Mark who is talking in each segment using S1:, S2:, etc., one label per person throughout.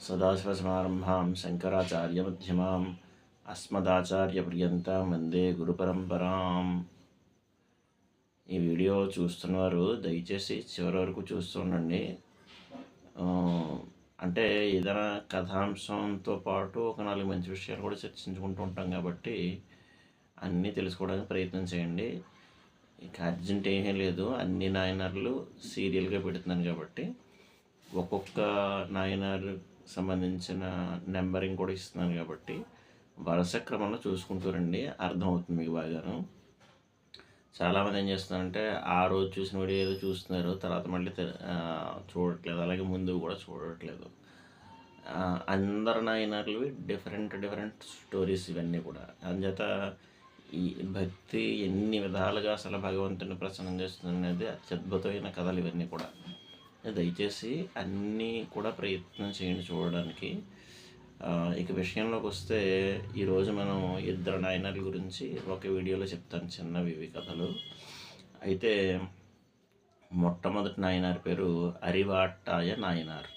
S1: సదాశివసమారంభాం శంకరాచార్యమధ్యమాం అస్మదాచార్యపర్యంతం వందే గురుపరంపరాం ఈ వీడియో చూస్తున్నవారు దయచేసి చివరి వరకు చూస్తుండండి అంటే ఏదైనా కథాంశంతో పాటు ఒక నాలుగు మంచి విషయాలు కూడా చర్చించుకుంటూ ఉంటాం కాబట్టి అన్నీ తెలుసుకోవడానికి ప్రయత్నం చేయండి. ఇక అర్జెంట్ ఏమీ లేదు. అన్ని నాయనర్లు సీరియల్గా పెడుతున్నాను కాబట్టి ఒక్కొక్క నాయనర్ సంబంధించిన నెంబరింగ్ కూడా ఇస్తున్నాను కాబట్టి వరుస క్రమంలో చూసుకుంటారండి అర్థమవుతుంది మీకు బాగాను. చాలామంది ఏం చేస్తున్నారంటే ఆ రోజు చూసిన వీడియో ఏదో చూస్తున్నారు తర్వాత మళ్ళీ చూడట్లేదు. అలాగే ముందు కూడా చూడట్లేదు. అందరు నాయనర్లు డిఫరెంట్ డిఫరెంట్ స్టోరీస్ ఇవన్నీ కూడా. అందుచేత ఈ భక్తి ఎన్ని విధాలుగా అసలు భగవంతుని ప్రసన్నం చేస్తుంది అనేది అత్యద్భుతమైన కథలు ఇవన్నీ కూడా. దయచేసి అన్నీ కూడా ప్రయత్నం చేయండి చూడడానికి. ఇక విషయంలోకి వస్తే ఈరోజు మనం ఇద్దరు నాయనల గురించి ఒక వీడియోలో చెప్తాను చిన్నవి ఇవి కథలు. అయితే మొట్టమొదటి నాయనార్ పేరు అరివాట్టాయ నాయనార్.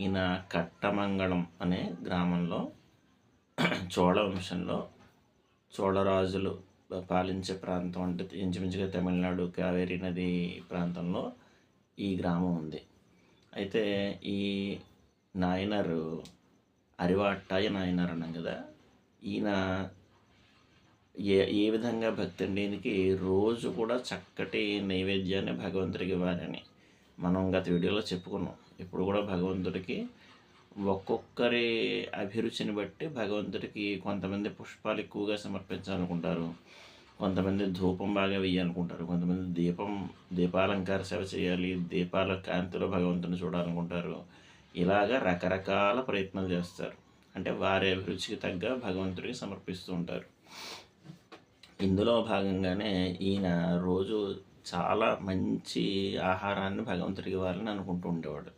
S1: ఈయన కట్టమంగళం అనే గ్రామంలో చోళ వంశంలో చోళరాజులు పాలించే ప్రాంతం అంటే ఇంచుమించుగా తమిళనాడు కావేరీ నది ప్రాంతంలో ఈ గ్రామం ఉంది. అయితే ఈ నాయనరు అరివాటాయ నాయనర్ అన్నాం కదా ఈయన ఏ ఏ విధంగా భక్తి దీనికి రోజు కూడా చక్కటి నైవేద్యాన్ని భగవంతుడికి ఇవ్వాలని మనం గత వీడియోలో చెప్పుకున్నాం. ఇప్పుడు కూడా భగవంతుడికి ఒక్కొక్కరి అభిరుచిని బట్టి భగవంతుడికి కొంతమంది పుష్పాలు ఎక్కువగా సమర్పించాలనుకుంటారు. కొంతమంది ధూపం బాగా వేయాలనుకుంటారు కొంతమంది దీపం దీపాలంకార సేవ చేయాలి దీపాల కాంతిలో భగవంతుని చూడాలనుకుంటారు. ఇలాగా రకరకాల ప్రయత్నాలు చేస్తారు. అంటే వారి అభిరుచికి తగ్గ భగవంతుడికి సమర్పిస్తూ ఉంటారు. ఇందులో భాగంగానే ఈయన రోజు చాలా మంచి ఆహారాన్ని భగవంతుడికి ఇవ్వాలని అనుకుంటూ ఉండేవాడు.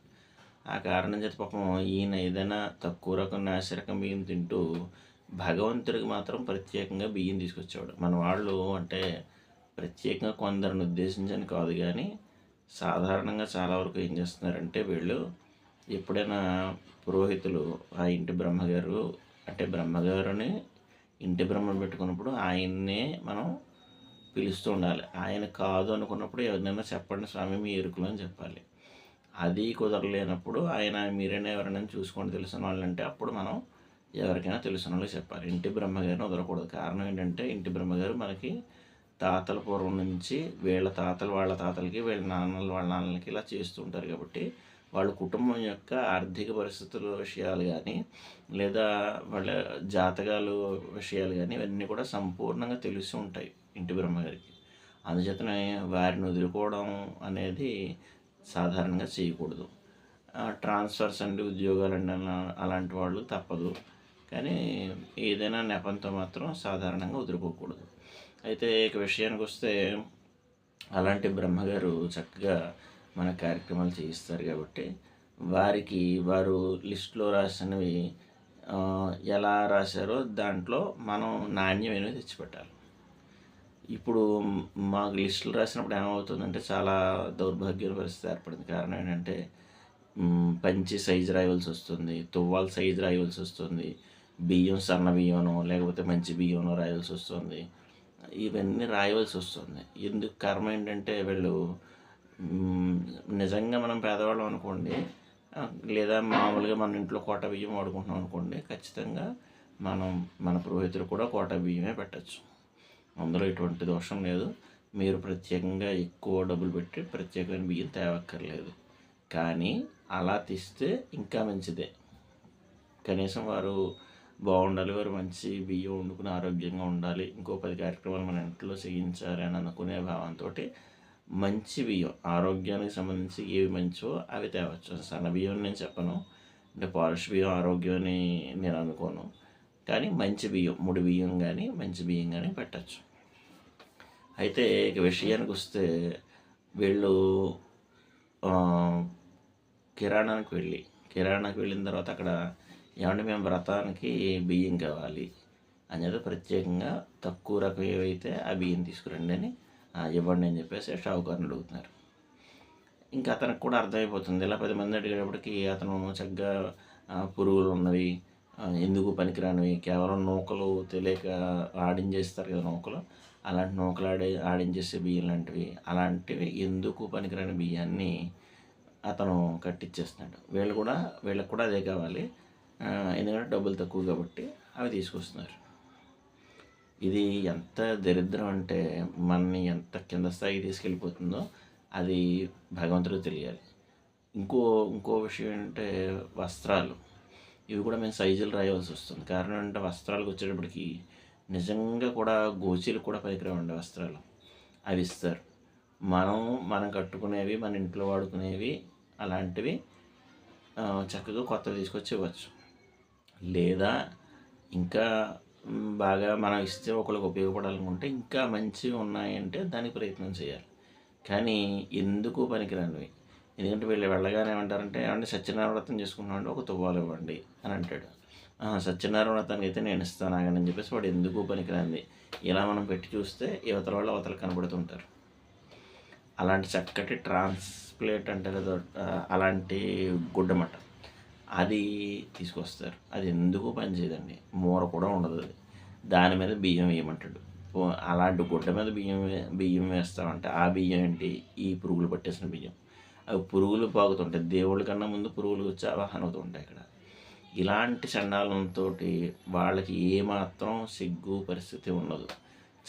S1: ఆ కారణం చేత పాపం ఈయన ఏదైనా తక్కువ రకం నాసిరకం బియ్యం తింటూ భగవంతుడికి మాత్రం ప్రత్యేకంగా బియ్యం తీసుకొచ్చేవాడు. మన వాళ్ళు అంటే ప్రత్యేకంగా కొందరిని ఉద్దేశించని కాదు కానీ సాధారణంగా చాలా వరకు ఏం చేస్తున్నారంటే వీళ్ళు ఎప్పుడైనా పురోహితులు ఆ ఇంటి బ్రహ్మగారు అంటే బ్రహ్మగారుని ఇంటి బ్రహ్మ పెట్టుకున్నప్పుడు ఆయన్నే మనం పిలుస్తూ ఉండాలి. ఆయన కాదు అనుకున్నప్పుడు ఎవరినైనా చెప్పండి స్వామి మీ ఎరుకులు అని చెప్పాలి. అది కుదరలేనప్పుడు ఆయన మీరైనా ఎవరైనా చూసుకొని తెలిసిన వాళ్ళంటే అప్పుడు మనం ఎవరికైనా తెలిసిన చెప్పాలి. ఇంటి బ్రహ్మగారిని వదలకూడదు. కారణం ఏంటంటే ఇంటి బ్రహ్మగారు మనకి తాతల పూర్వం నుంచి వీళ్ళ తాతలు వాళ్ళ తాతలకి వీళ్ళ నాన్నలు వాళ్ళ నాన్నలకి ఇలా చేస్తూ ఉంటారు కాబట్టి వాళ్ళ కుటుంబం యొక్క ఆర్థిక పరిస్థితుల విషయాలు కానీ లేదా వాళ్ళ జాతకాలు విషయాలు కానీ ఇవన్నీ కూడా సంపూర్ణంగా తెలిసి ఉంటాయి ఇంటి బ్రహ్మగారికి. అందుచేతనే వారిని వదులుకోవడం అనేది సాధారణంగా చేయకూడదు. ట్రాన్స్ఫర్స్ అండి ఉద్యోగాలు అండి అలాంటి వాళ్ళు తప్పదు. కానీ ఏదైనా నెపంతో మాత్రం సాధారణంగా వదిలిపోకూడదు అయితే ఇక విషయానికి వస్తే అలాంటి బ్రహ్మగారు చక్కగా మన కార్యక్రమాలు చేయిస్తారు కాబట్టి వారికి వారు లిస్టులో రాసినవి ఎలా రాశారో దాంట్లో మనం నాణ్యమైనవి తెచ్చిపెట్టాలి. ఇప్పుడు మాకు లిస్టులు రాసినప్పుడు ఏమవుతుందంటే చాలా దౌర్భాగ్య పరిస్థితి ఏర్పడింది. కారణం ఏంటంటే పంచి సైజు రాయవలసి వస్తుంది తువ్వాల సైజు రాయవలసి వస్తుంది బియ్యం సన్న బియ్యమో లేకపోతే మంచి బియ్యమో రాయవలసి వస్తుంది. ఇవన్నీ రాయవలసి వస్తుంది. ఎందుకు కర్మ ఏంటంటే వీళ్ళు నిజంగా మనం పేదవాళ్ళం అనుకోండి లేదా మామూలుగా మన ఇంట్లో కోట బియ్యం వాడుకుంటున్నాం అనుకోండి ఖచ్చితంగా మనం మన పురోహితులు కూడా కోట బియ్యమే పెట్టచ్చు. అందులో ఎటువంటి దోషం లేదు. మీరు ప్రత్యేకంగా ఎక్కువ డబ్బులు పెట్టి ప్రత్యేకమైన బియ్యం తేవక్కర్లేదు. కానీ అలా తీస్తే ఇంకా మంచిదే. కనీసం వారు బాగుండాలి వారు మంచి బియ్యం వండుకుని ఆరోగ్యంగా ఉండాలి. ఇంకో పది కార్యక్రమాలు మన ఇంట్లో చేయించాలి అని అనుకునే భావంతో మంచి బియ్యం ఆరోగ్యానికి సంబంధించి ఏవి మంచివో అవి తేవచ్చు. సన్న బియ్యం నేను చెప్పను. అంటే పాలిష్ బియ్యం ఆరోగ్యం అని నేను అనుకోను. కానీ మంచి బియ్యం ముడి బియ్యం కానీ మంచి బియ్యం కానీ పెట్టచ్చు. అయితే ఇక విషయానికి వస్తే వీళ్ళు కిరాణానికి వెళ్ళి కిరాణాకి వెళ్ళిన తర్వాత అక్కడ ఏమంటే మేము వ్రతానికి బియ్యం కావాలి అనేది ప్రత్యేకంగా తక్కువ రకం ఏవైతే ఆ బియ్యం తీసుకురండి అని ఇవ్వండి అని చెప్పేసి షావుకారుని అడుగుతున్నారు. ఇంకా అతనికి కూడా అర్థమైపోతుంది. ఇలా పది మంది అడిగేటప్పటికి అతను చక్కగా పురుగులు ఉన్నవి ఎందుకు పనికిరానివి కేవలం నూకలు తెలియక ఆడించేస్తారు కదా నూకలు అలాంటి నూకలు ఆడి ఆడించేసే బియ్యం లాంటివి అలాంటివి ఎందుకు పనికిరాని బియ్యాన్ని అతను కట్టించేస్తున్నాడు వీళ్ళు కూడా వీళ్ళకి కూడా అదే కావాలి. ఎందుకంటే డబ్బులు తక్కువ కాబట్టి అవి తీసుకొస్తున్నారు. ఇది ఎంత దరిద్రం అంటే మనని ఎంత కింద స్థాయికి తీసుకెళ్ళిపోతుందో అది భగవంతుడికి తెలియాలి. ఇంకో ఇంకో విషయం ఏంటంటే వస్త్రాలు. ఇవి కూడా మేము సైజులు రాయవలసి వస్తుంది. కారణం అంటే వస్త్రాలకు వచ్చేటప్పటికి నిజంగా కూడా గోచీలు కూడా పనికిరావండి వస్త్రాలు. అవి ఇస్తారు. మనం మనం కట్టుకునేవి మన ఇంట్లో వాడుకునేవి అలాంటివి చక్కగా కొత్తవి తీసుకొచ్చి ఇవ్వచ్చు. లేదా ఇంకా బాగా మనం ఇస్తే ఒకరికి ఉపయోగపడాలనుకుంటే ఇంకా మంచివి ఉన్నాయంటే దానికి ప్రయత్నం చేయాలి. కానీ ఎందుకు పనికిరానివి? ఎందుకంటే వీళ్ళు వెళ్ళగానే ఏమంటారంటే ఏమంటే సత్యనారాయణ వ్రతం చేసుకున్నామంటే ఒక తువ్వాలు ఇవ్వండి అని అంటాడు. సత్యనారాయణ వ్రతానికి అయితే నేను ఇస్తాను ఆగని చెప్పేసి వాడు ఎందుకు పనికిరాంది ఇలా మనం పెట్టి చూస్తే యువతల వాళ్ళు అవతల కనబడుతుంటారు. అలాంటి చక్కటి ట్రాన్స్ప్లేట్ అంటే అలాంటి గుడ్డమట. అది తీసుకొస్తారు. అది ఎందుకు పనిచేయదండి మూర కూడా ఉండదు. అది దాని మీద బియ్యం వేయమంటాడు. అలాంటి గుడ్డ మీద బియ్యం వే- బియ్యం వేస్తామంటే ఆ బియ్యం ఏంటి? ఈ పురుగులు పట్టేసిన బియ్యం. అవి పురుగులు పాకుతుంటాయి. దేవుళ్ళ కన్నా ముందు పురుగులు వచ్చి ఆవాహన అవుతుంటాయి ఇక్కడ. ఇలాంటి చండాలంతో వాళ్ళకి ఏమాత్రం సిగ్గు పరిస్థితి ఉండదు.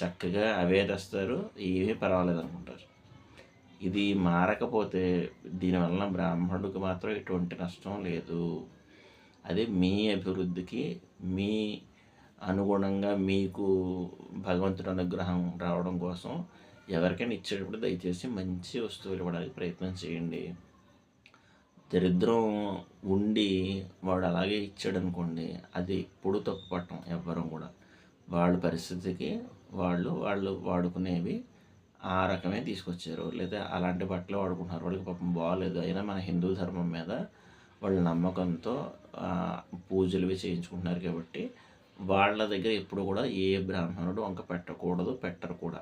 S1: చక్కగా అవే తెస్తారు. ఏమీ పర్వాలేదు అనుకుంటారు ఇది మారకపోతే దీనివల్ల బ్రాహ్మణుడికి మాత్రం ఎటువంటి నష్టం లేదు. అదే మీ అభివృద్ధికి మీ అనుగుణంగా మీకు భగవంతుడి అనుగ్రహం రావడం కోసం ఎవరికైనా ఇచ్చేటప్పుడు దయచేసి మంచి వస్తువులు ఇవ్వడానికి ప్రయత్నం చేయండి. దరిద్రం ఉండి వాడు అలాగే ఇచ్చాడు అనుకోండి అది ఎప్పుడు తప్పుపట్టం ఎవ్వరం కూడా. వాళ్ళ పరిస్థితికి వాళ్ళు వాళ్ళు వాడుకునేవి ఆ రకమే తీసుకొచ్చారు. లేదా అలాంటి బట్టలు వాడుకుంటున్నారు. వాళ్ళకి పాపం బాగాలేదు అయినా మన హిందూ ధర్మం మీద వాళ్ళ నమ్మకంతో ఆ, పూజలు చేయించుకుంటున్నారు కాబట్టి వాళ్ళ దగ్గర ఎప్పుడు కూడా ఏ బ్రాహ్మణుడు వంక పెట్టకూడదు పెట్టరు కూడా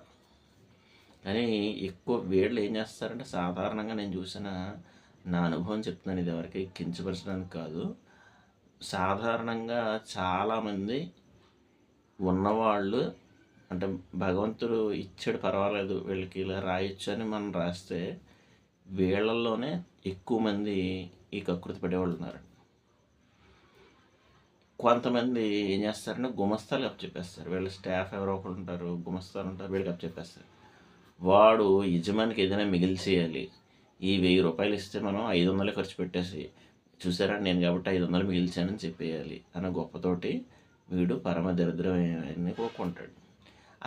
S1: కానీ ఎక్కువ వీళ్ళు ఏం చేస్తారంటే సాధారణంగా నేను చూసిన నా అనుభవం చెప్తున్నాను ఇది ఎవరికి కించపరచడానికి కాదు. సాధారణంగా చాలామంది ఉన్నవాళ్ళు అంటే భగవంతుడు ఇచ్చాడు పర్వాలేదు వీళ్ళకి ఇలా రాయొచ్చు అని మనం రాస్తే వీళ్ళల్లోనే ఎక్కువ మంది ఈ కకృతి పడేవాళ్ళు ఉన్నారు. కొంతమంది ఏం చేస్తారంటే గుమస్తాలు అప్పచెప్పేస్తారు వీళ్ళ స్టాఫ్ ఎవరో ఒకరు ఉంటారు గుమస్తాలు ఉంటారు వీళ్ళకి అప్పచెప్పేస్తారు వాడు యజమానికి ఏదైనా మిగిల్చేయాలి ఈ వెయ్యి రూపాయలు ఇస్తే మనం ఐదు వందలే ఖర్చు పెట్టేసి చూసారా నేను కాబట్టి ఐదు వందలు మిగిల్చానని చెప్పేయాలి అన్న గొప్పతోటి వీడు పరమ దరిద్రమైన కోరుకుంటాడు.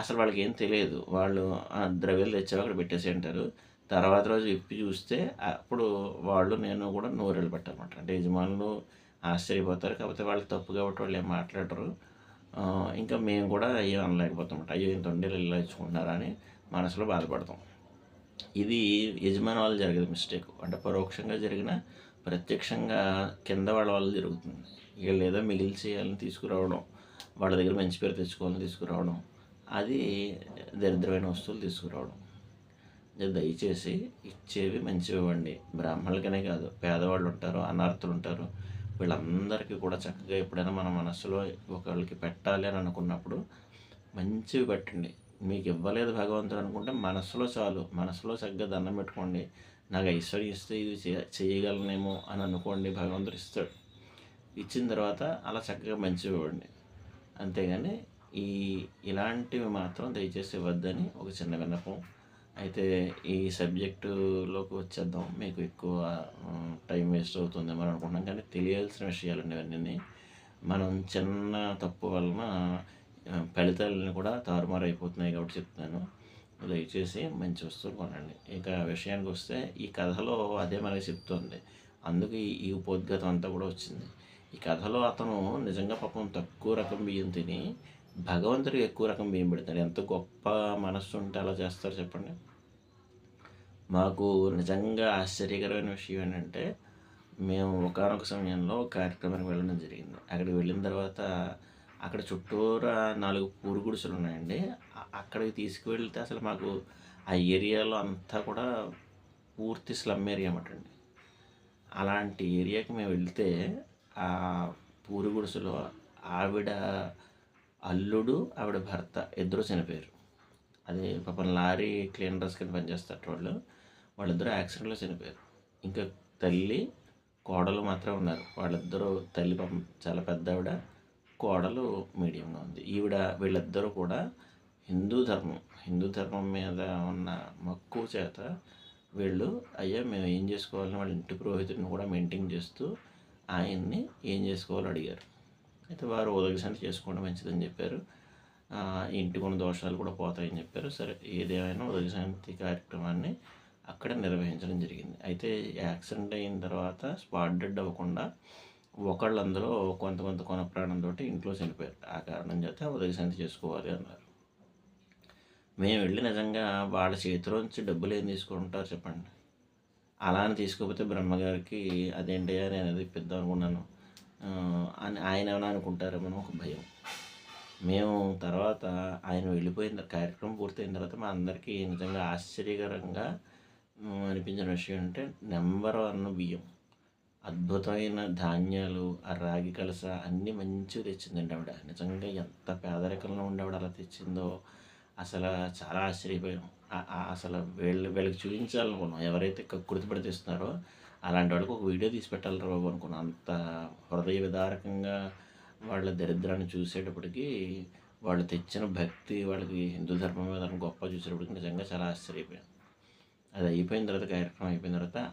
S1: అసలు వాళ్ళకి ఏం తెలియదు. వాళ్ళు ఆ ద్రవ్యాలు తెచ్చావు అక్కడ పెట్టేసి అంటారు తర్వాత రోజు విప్పి చూస్తే అప్పుడు వాళ్ళు నేను కూడా నోరెళ్ళు పెట్టాలన్నమాట అంటే యజమానులు ఆశ్చర్యపోతారు. కాకపోతే వాళ్ళు తప్పు కాబట్టి వాళ్ళు ఏం మాట్లాడరు. ఇంకా మేము కూడా ఏం అనలేకపోతాం అయ్యో ఇంత ఉండేలు ఇలా ఇచ్చుకుంటున్నారా అని మనసులో బాధపడతాం. ఇది యజమాని వాళ్ళు జరిగేది మిస్టేక్ అంటే పరోక్షంగా జరిగిన ప్రత్యక్షంగా కింద వాళ్ళ వల్ల జరుగుతుంది. ఇక లేదా మిగిలి చేయాలని తీసుకురావడం వాళ్ళ దగ్గర మంచి పేరు తెచ్చుకోవాలని తీసుకురావడం అది దరిద్రమైన వస్తువులు తీసుకురావడం. దయచేసి ఇచ్చేవి మంచివి ఇవ్వండి. బ్రాహ్మణులకనే కాదు పేదవాళ్ళు ఉంటారు అనార్థులు ఉంటారు. వీళ్ళందరికీ కూడా చక్కగా ఎప్పుడైనా మన మనసులో ఒకళ్ళకి పెట్టాలి అని అనుకున్నప్పుడు మంచివి పెట్టండి. మీకు ఇవ్వలేదు భగవంతుడు అనుకుంటే మనసులో చాలు మనసులో చక్కగా దండం పెట్టుకోండి. నాకు ఐశ్వర్యం ఇస్తే ఇది చేయ- చేయగలనేమో అని అనుకోండి భగవంతుడు ఇస్తాడు. ఇచ్చిన తర్వాత అలా చక్కగా మంచివి ఇవ్వండి. అంతేగాని ఈ ఇలాంటివి మాత్రం దయచేసి ఇవ్వద్దని ఒక చిన్న విన్నపం. అయితే ఈ సబ్జెక్టులోకి వచ్చేద్దాం. మీకు ఎక్కువ టైం వేస్ట్ అవుతుంది మనం అనుకుంటున్నాం. కానీ తెలియాల్సిన విషయాలు ఇవన్నీ. మనం చిన్న తప్పు వలన ఆ, ఫలితాలను కూడా తారుమారు అయిపోతున్నాయి కాబట్టి చెప్తున్నాను. దయచేసి మంచి వస్తువులు కొనండి. ఇక విషయానికి వస్తే ఈ కథలో అదే మనకి చెప్తుంది. అందుకు ఈ- ఈ ఉపోద్ఘాతం అంతా కూడా వచ్చింది. ఈ కథలో అతను నిజంగా పాపం తక్కువ రకం బియ్యం తిని భగవంతుడికి ఎక్కువ రకం బియ్యం పెడతాడు. ఎంత గొప్ప మనస్సు ఉంటే అలా చేస్తారు చెప్పండి. మాకు నిజంగా ఆశ్చర్యకరమైన విషయం ఏంటంటే మేము ఒకనొక సమయంలో కార్యక్రమానికి వెళ్ళడం జరిగింది. అక్కడికి వెళ్ళిన తర్వాత అక్కడ చుట్టూరా నాలుగు పూరు గుడిసెలు ఉన్నాయండి. అక్కడికి తీసుకువెళ్తే అసలు మాకు ఆ ఏరియాలో అంతా కూడా పూర్తి స్లమ్ ఏరియా అన్నమాట అండి. అలాంటి ఏరియాకి మేము వెళ్తే ఆ పూరి గుడిసెలో ఆవిడ అల్లుడు ఆవిడ భర్త ఇద్దరు చనిపోయారు. అది పాపం లారీ క్లీనర్స్ కింద పనిచేస్తారు వాళ్ళు. వాళ్ళిద్దరూ యాక్సిడెంట్లో చనిపోయారు. ఇంకా తల్లి కోడలు మాత్రమే ఉన్నారు. వాళ్ళిద్దరూ తల్లి పాపం చాలా పెద్ద ఆవిడ కోడలు మీడియంగా ఉంది. ఈవిడ వీళ్ళిద్దరూ కూడా హిందూ ధర్మం. హిందూ ధర్మం మీద ఉన్న మక్కువ చేత వీళ్ళు అయ్యా మేము ఏం చేసుకోవాలని వాళ్ళ ఇంటి పురోహితుడిని కూడా మెయింటైన్ చేస్తూ ఆయన్ని ఏం చేసుకోవాలో అడిగారు. అయితే వారు ఉదగశాంతి చేసుకోవడం మంచిదని చెప్పారు. ఇంటి ఇంటికి ఉన్న దోషాలు కూడా పోతాయని చెప్పారు. సరే ఏదేమైనా ఉదగశాంతి కార్యక్రమాన్ని అక్కడ నిర్వహించడం జరిగింది. అయితే యాక్సిడెంట్ అయిన తర్వాత స్పాట్ డెడ్ అవ్వకుండా ఒకళ్ళందరూ కొంత కొంత కొన ప్రాణంతో ఇంట్లో చనిపోయారు. ఆ కారణం చేత ఉదయశాంతి చేసుకోవాలి అన్నారు. మేము వెళ్ళి నిజంగా వాళ్ళ చేతిలో నుంచి డబ్బులు ఏం తీసుకుంటారు చెప్పండి? అలా అని తీసుకోకపోతే బ్రహ్మగారికి అదేంటయ్యా నేను అది ఇప్పిద్దాం అనుకున్నాను. అని ఆయన ఏమైనా అనుకుంటారేమో ఒక భయం. మేము తర్వాత ఆయన వెళ్ళిపోయిన కార్యక్రమం పూర్తయిన తర్వాత మా అందరికీ నిజంగా ఆశ్చర్యకరంగా అనిపించిన విషయం అంటే నెంబర్ వన్ బియ్యం. అద్భుతమైన ధాన్యాలు ఆ రాగి కలస అన్నీ మంచిగా తెచ్చిందండి ఆవిడ. నిజంగా ఎంత పేదరికంలో ఉండి ఆవిడ అలా తెచ్చిందో అసలు చాలా ఆశ్చర్యపోయాం. అసలు వీళ్ళు వీళ్ళకి చూపించాలనుకున్నాం. ఎవరైతే కక్కుర్తి పడి తెస్తున్నారో అలాంటి వాళ్ళకి ఒక వీడియో తీసి పెట్టాలి బాబు అనుకున్నాను అంత హృదయ విదారకంగా వాళ్ళ దరిద్రాన్ని చూసేటప్పటికీ వాళ్ళు తెచ్చిన భక్తి వాళ్ళకి హిందూ ధర్మం మీద గొప్ప చూసేటప్పటికి నిజంగా చాలా ఆశ్చర్యపోయాను. అది అయిపోయిన తర్వాత కార్యక్రమం అయిపోయిన తర్వాత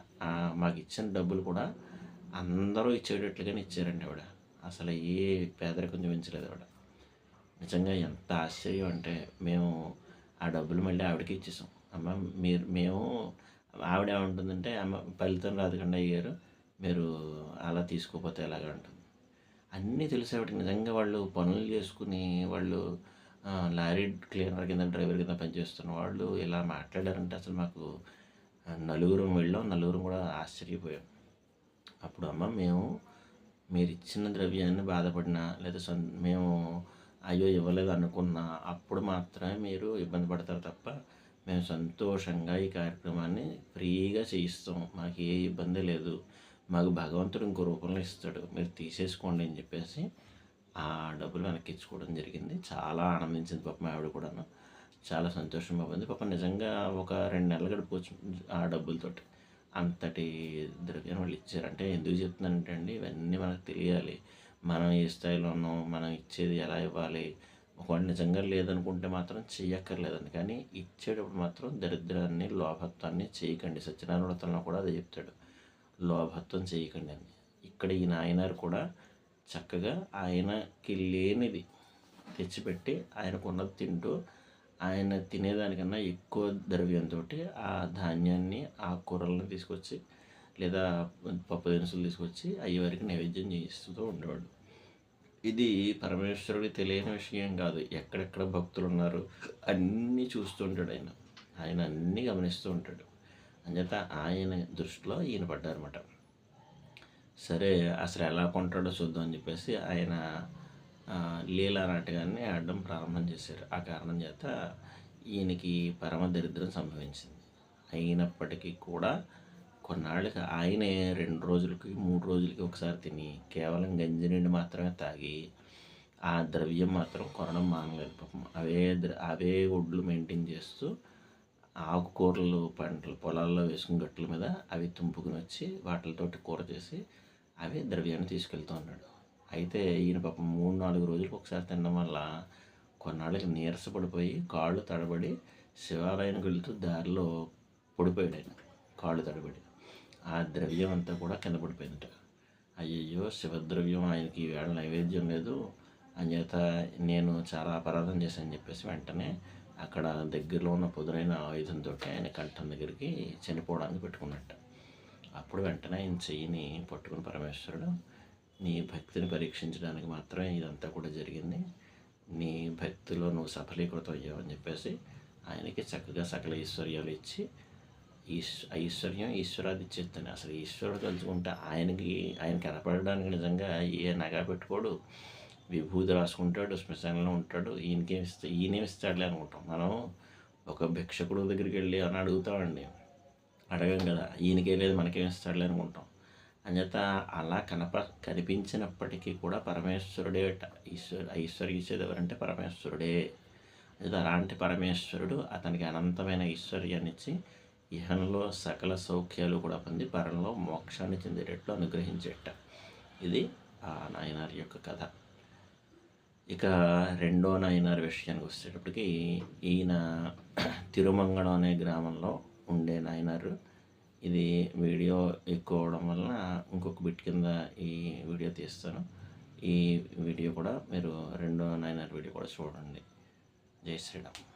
S1: మాకు ఇచ్చిన డబ్బులు కూడా అందరూ ఇచ్చేటట్లుగానే ఇచ్చారండి ఆవిడ. అసలు ఏ పేదరికం చూపించలేదు ఆవిడ. నిజంగా ఎంత ఆశ్చర్యం అంటే మేము ఆ డబ్బులు మళ్ళీ ఆవిడకి ఇచ్చేసాం. అమ్మ మీరు మేము ఆవిడ ఏమంటుందంటే అమ్మ ఫలితం రాదుకండి అయ్యారు మీరు అలా తీసుకోపోతే ఎలాగ? ఉంటుంది అన్నీ తెలిసి ఆవిడకి నిజంగా వాళ్ళు పనులు చేసుకుని వాళ్ళు లారీ క్లీనర్ కింద డ్రైవర్ కింద పనిచేస్తున్న వాళ్ళు ఇలా మాట్లాడారంటే అసలు మాకు నలుగురం వెళ్ళాం. నలుగురం కూడా ఆశ్చర్యపోయాం. అప్పుడు అమ్మ మేము మీరు ఇచ్చిన ద్రవ్యాన్ని బాధపడినా లేదా సొం మేము అయ్యో ఇవ్వలేదు అనుకున్నా అప్పుడు మాత్రమే మీరు ఇబ్బంది పడతారు తప్ప మేము సంతోషంగా ఈ కార్యక్రమాన్ని ఫ్రీగా చేయిస్తాం. మాకు ఏ ఇబ్బంది లేదు. మాకు భగవంతుడు ఇంకో రూపంలో ఇస్తాడు. మీరు తీసేసుకోండి అని చెప్పేసి ఆ డబ్బులు వెనక్కి ఇచ్చుకోవడం జరిగింది. చాలా ఆనందించింది పాప మా ఆవిడ కూడాను. చాలా సంతోషం ఉంది పాప నిజంగా ఒక రెండు నెలలు గడిపోవచ్చు ఆ డబ్బులతోటి. అంతటి ద్రవ్యం వాళ్ళు ఇచ్చారంటే ఎందుకు చెప్తున్నానంటే అండి ఇవన్నీ మనకు తెలియాలి. మనం ఏ స్థాయిలో ఉన్నాం మనం ఇచ్చేది ఎలా ఇవ్వాలి ఒకవేళ నిజంగా లేదనుకుంటే మాత్రం చేయక్కర్లేదండి కానీ ఇచ్చేటప్పుడు మాత్రం దరిద్రాన్ని లోభత్వాన్ని చేయకండి సత్యనారాయణ వ్రతంలో కూడా అదే చెప్తాడు. లోభత్వం చేయకండి అని. ఇక్కడ ఈ నాయనారు కూడా చక్కగా ఆయనకి లేనిది తెచ్చిపెట్టి ఆయనకు ఉన్నది తింటూ ఆయన తినేదానికన్నా ఎక్కువ ద్రవ్యంతో ఆ ధాన్యాన్ని ఆ కూరలను తీసుకొచ్చి లేదా పప్పు దినుసులు తీసుకొచ్చి అయ్యేవారికి నైవేద్యం చేయిస్తూ ఉండేవాడు. ఇది పరమేశ్వరుడికి తెలియని విషయం కాదు. ఎక్కడెక్కడ భక్తులు ఉన్నారు అన్నీ చూస్తుంటాడు ఆయన. ఆయన అన్నీ గమనిస్తూ ఉంటాడు. అంచేత ఆయన దృష్టిలో ఈయన పడ్డారనమాట సరే అసలు ఎలా కొంటాడో చూద్దాం అని చెప్పేసి ఆయన లీలా నాటకాన్ని ఆడడం ప్రారంభం చేశారు. ఆ కారణం చేత ఈయనకి పరమ దరిద్రం సంభవించింది. అయినప్పటికీ కూడా కొన్నాళ్ళకి ఆయనే రెండు రోజులకి మూడు రోజులకి ఒకసారి తిని కేవలం గంజి నీళ్ళు మాత్రమే తాగి ఆ ద్రవ్యం మాత్రం కొనడం మానలేదు పాపం. అవే ద్ర- అవే ఒడ్లు మెయింటైన్ చేస్తూ ఆకుకూరలు పంటలు పొలాల్లో వేసుకుని గట్టుల మీద అవి తుంపుకుని వచ్చి వాటితోటి కూర చేసి అవే ద్రవ్యాన్ని తీసుకెళ్తూ ఉన్నాడు. అయితే ఈయన పాపం మూడు నాలుగు రోజులకు ఒకసారి తినడం వల్ల కొన్నాళ్ళకి నీరసపడిపోయి కాళ్ళు తడబడి శివాలయానికి వెళుతూ దారిలో పడిపోయాడు ఆయన. కాళ్ళు తడబడి. ఆ ద్రవ్యం అంతా కూడా కింద పడిపోయిందట. అయ్యయ్యో శివద్రవ్యం ఆయనకి వేళ నైవేద్యం లేదు. అంచేత నేను చాలా అపరాధం చేశాను చెప్పేసి వెంటనే అక్కడ దగ్గరలో ఉన్న పొదునైన ఆయుధంతో ఆయన కంఠం దగ్గరికి చనిపోవడానికి పెట్టుకున్నట్ట. అప్పుడు వెంటనే ఆయన చెయ్యిని పట్టుకుని పరమేశ్వరుడు నీ భక్తిని పరీక్షించడానికి మాత్రమే ఇదంతా కూడా జరిగింది. నీ భక్తిలో నువ్వు సఫలీకృతం అయ్యావు అని చెప్పేసి ఆయనకి చక్కగా సకల ఐశ్వర్యాలు ఇచ్చి ఐశ్వర్యం ఈశ్వరాది ఇచ్చేస్తాను అసలు ఈశ్వరుడు తలుచుకుంటే ఆయనకి ఆయన కనపడడానికి నిజంగా ఏ నగ పెట్టుకోడు. విభూతి రాసుకుంటాడు శ్మశానంలో ఉంటాడు. ఈయనకేం ఇస్తా ఈయనేమిస్తాడులే అనుకుంటాం. మనం ఒక భిక్షకుడు దగ్గరికి వెళ్ళి అని అడుగుతామండి. అడగం కదా. ఈయనకే లేదు మనకేమిస్తాడులే అనుకుంటాం. అంచేత అలా కనప కనిపించినప్పటికీ కూడా పరమేశ్వరుడే ఈశ్వరు ఈశ్వరు ఇచ్చేది ఎవరంటే పరమేశ్వరుడే. అది అలాంటి పరమేశ్వరుడు అతనికి అనంతమైన ఈశ్వర్యాన్ని ఇచ్చి ఇహంలో సకల సౌఖ్యాలు కూడా పొంది పరంలో మోక్షాన్ని చెందేటట్లు అనుగ్రహించేట. ఇది ఆ నాయనార్ యొక్క కథ. ఇక రెండో నాయనార్ విషయానికి వచ్చేటప్పటికి ఈయన తిరుమంగళం అనే గ్రామంలో ఉండే నాయనారు. ఇది వీడియో ఎక్కువ అవడం వలన ఇంకొక బిట్ కింద ఈ వీడియో తీస్తాను. ఈ వీడియో కూడా మీరు రెండో నాయనార్ వీడియో కూడా చూడండి. జై శ్రీరామ్.